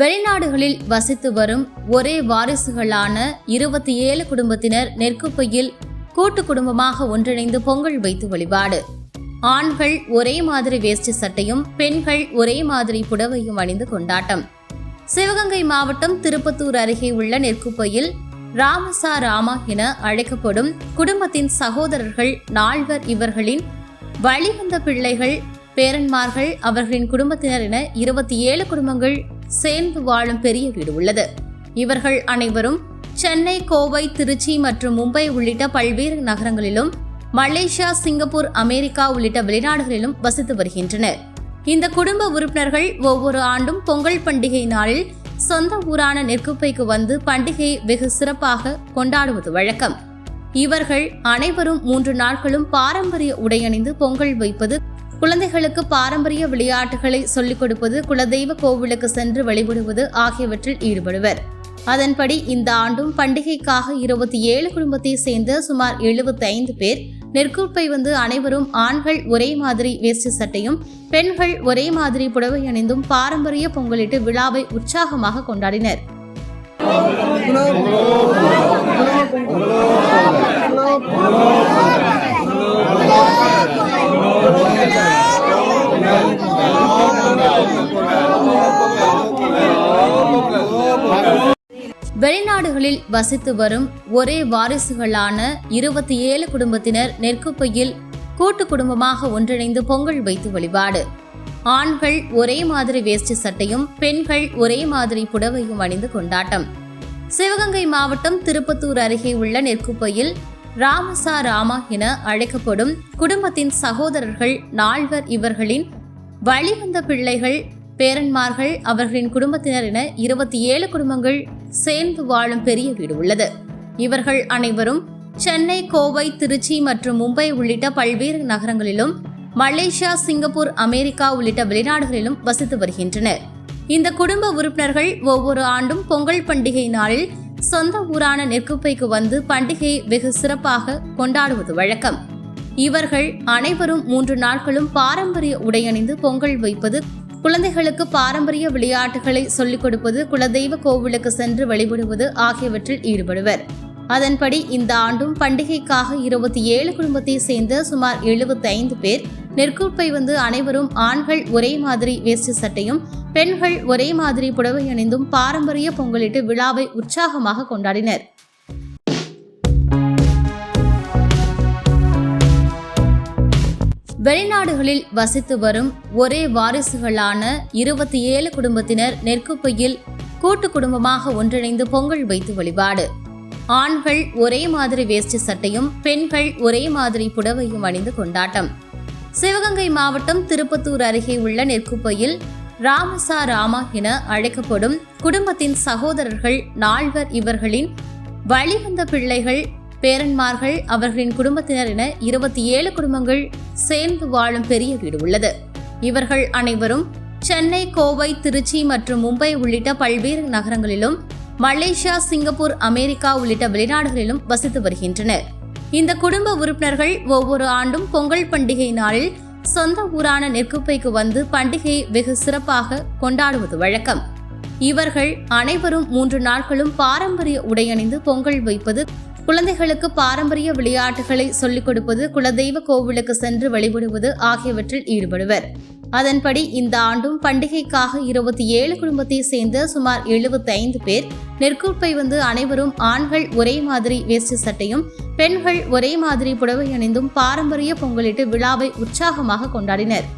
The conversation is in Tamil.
வெளிநாடுகளில் வசித்து வரும் ஒரே வாரிசுகளான இருபத்தி ஏழு குடும்பத்தினர் நெற்குப்பையில் கூட்டு குடும்பமாக ஒன்றிணைந்து பொங்கல் வைத்து வழிபாடு. ஆண்கள் ஒரே மாதிரி வேஷ்டி சட்டையும் பெண்கள் ஒரே மாதிரி புடவையும் அணிந்து கொண்டாட்டம். சிவகங்கை மாவட்டம் திருப்பத்தூர் அருகே உள்ள நெற்குப்பையில் ராமசா ராமா என அழைக்கப்படும் குடும்பத்தின் சகோதரர்கள் நால்வர் இவர்களின் வழிவந்த பிள்ளைகள் பேரன்மார்கள் அவர்களின் குடும்பத்தினர் என இருபத்தி ஏழு குடும்பங்கள் சேர்ந்து வாழும் பெரிய வீடு உள்ளது. இவர்கள் அனைவரும் சென்னை கோவை திருச்சி மற்றும் மும்பை உள்ளிட்ட பல்வேறு நகரங்களிலும் மலேசியா சிங்கப்பூர் அமெரிக்கா உள்ளிட்ட வெளிநாடுகளிலும் வசித்து வருகின்றனர். இந்த குடும்ப உறுப்பினர்கள் ஒவ்வொரு ஆண்டும் பொங்கல் பண்டிகை நாளில் சொந்த ஊரான நெற்குப்பைக்கு வந்து பண்டிகையை வெகு சிறப்பாக கொண்டாடுவது வழக்கம். இவர்கள் அனைவரும் மூன்று நாட்களும் பாரம்பரிய உடையணிந்து பொங்கல் வைப்பது குழந்தைகளுக்கு பாரம்பரிய விளையாட்டுகளை சொல்லிக் கொடுப்பது குலதெய்வ கோவிலுக்கு சென்று வழிபடுவது ஆகியவற்றில் ஈடுபடுவர். அதன்படி இந்த ஆண்டும் பண்டிகைக்காக இருபத்தி ஏழு குடும்பத்தை சேர்ந்த சுமார் எழுபத்தி ஐந்து பேர் நெற்கூப்பை வந்து அனைவரும் ஆண்கள் ஒரே மாதிரி வேஷ்டி சட்டையும் பெண்கள் ஒரே மாதிரி புடவை அணிந்தும் பாரம்பரிய பொங்கலிட்டு விழாவை உற்சாகமாக கொண்டாடினர். வெளிநாடுகளில் வசித்து வரும் ஒரே வாரிசுகளான இருபத்தி ஏழு குடும்பத்தினர் நெற்குப்பையில் கூட்டு குடும்பமாக ஒன்றிணைந்து பொங்கல் வைத்து வழிபாடு. ஆண்கள் ஒரே மாதிரி வேஷ்டி சட்டையும் பெண்கள் ஒரே மாதிரி புடவையும் அணிந்து கொண்டாட்டம். சிவகங்கை மாவட்டம் திருப்பத்தூர் அருகே உள்ள நெற்குப்பையில் ராமசா ராமா என அழைக்கப்படும் குடும்பத்தின் சகோதரர்கள் நால்வர் இவர்களின் வழிவந்த பிள்ளைகள் பேரன்மார்கள் அவர்களின் குடும்பத்தினர் என இருபத்தி ஏழு குடும்பங்கள் சேர்ந்து வாழும் பெரிய வீடு உள்ளது. இவர்கள் அனைவரும் சென்னை கோவை திருச்சி மற்றும் மும்பை உள்ளிட்ட பல்வேறு நகரங்களிலும் மலேசியா சிங்கப்பூர் அமெரிக்கா உள்ளிட்ட வெளிநாடுகளிலும் வசித்து வருகின்றனர். இந்த குடும்ப உறுப்பினர்கள் ஒவ்வொரு ஆண்டும் பொங்கல் பண்டிகை நாளில் சொந்த ஊரான நெற்குப்பைக்கு வந்து பண்டிகையை வெகு சிறப்பாக கொண்டாடுவது வழக்கம். இவர்கள் அனைவரும் மூன்று நாட்களும் பாரம்பரிய உடையணிந்து பொங்கல் வைப்பது குழந்தைகளுக்கு பாரம்பரிய விளையாட்டுகளை சொல்லிக் கொடுப்பது குலதெய்வ கோவிலுக்கு சென்று வழிபடுவது ஆகியவற்றில் ஈடுபடுவர். அதன்படி இந்த ஆண்டும் பண்டிகைக்காக இருபத்தி ஏழு குடும்பத்தை சேர்ந்த சுமார் எழுபத்தி ஐந்து பேர் நெற்கூப்பை வந்து அனைவரும் ஆண்கள் ஒரே மாதிரி வேஷ்டி சட்டையும் பெண்கள் ஒரே மாதிரி புடவை அணிந்தும் பாரம்பரிய பொங்கலிட்டு விழாவை உற்சாகமாக கொண்டாடினர். வெளிநாடுகளில் வசித்து வரும் ஒரே வாரிசுகளான இருபத்தி ஏழு குடும்பத்தினர் நெற்குப்பையில் கூட்டு குடும்பமாக ஒன்றிணைந்து பொங்கல் வைத்து வழிபாடு. ஆண்கள் ஒரே மாதிரி வேஷ்டி சட்டையும் பெண்கள் ஒரே மாதிரி புடவையும் அணிந்து கொண்டாட்டம். சிவகங்கை மாவட்டம் திருப்பத்தூர் அருகே உள்ள நெற்குப்பையில் ராமசா ராமா என அழைக்கப்படும் குடும்பத்தின் சகோதரர்கள் நால்வர் இவர்களின் வழிவந்த பிள்ளைகள் பேரன்மார்கள் அவர்களின் குடும்பத்தினர் என இருபத்தி ஏழு குடும்பங்கள் சேர்ந்து வாழும் பெரிய வீடு உள்ளது. இவர்கள் அனைவரும் சென்னை கோவை திருச்சி மற்றும் மும்பை உள்ளிட்ட பல்வேறு நகரங்களிலும் மலேசியா சிங்கப்பூர் அமெரிக்கா உள்ளிட்ட வெளிநாடுகளிலும் வசித்து வருகின்றனர். இந்த குடும்ப உறுப்பினர்கள் ஒவ்வொரு ஆண்டும் பொங்கல் பண்டிகை நாளில் சொந்த ஊரான நெற்குப்பைக்கு வந்து பண்டிகையை வெகு சிறப்பாக கொண்டாடுவது வழக்கம். இவர்கள் அனைவரும் மூன்று நாட்களும் பாரம்பரிய உடையணிந்து பொங்கல் வைப்பது குழந்தைகளுக்கு பாரம்பரிய விளையாட்டுகளை சொல்லிக் கொடுப்பது குலதெய்வ கோவிலுக்கு சென்று வழிபடுவது ஆகியவற்றில் ஈடுபடுவர். அதன்படி இந்த ஆண்டும் பண்டிகைக்காக இருபத்தி ஏழு குடும்பத்தை சேர்ந்த சுமார் எழுபத்தி ஐந்து பேர் நெற்கூப்பை வந்து அனைவரும் ஆண்கள் ஒரே மாதிரி வேஷ்டி சட்டையும் பெண்கள் ஒரே மாதிரி புடவை அணிந்தும் பாரம்பரிய பொங்கலிட்டு விழாவை உற்சாகமாக கொண்டாடினர்.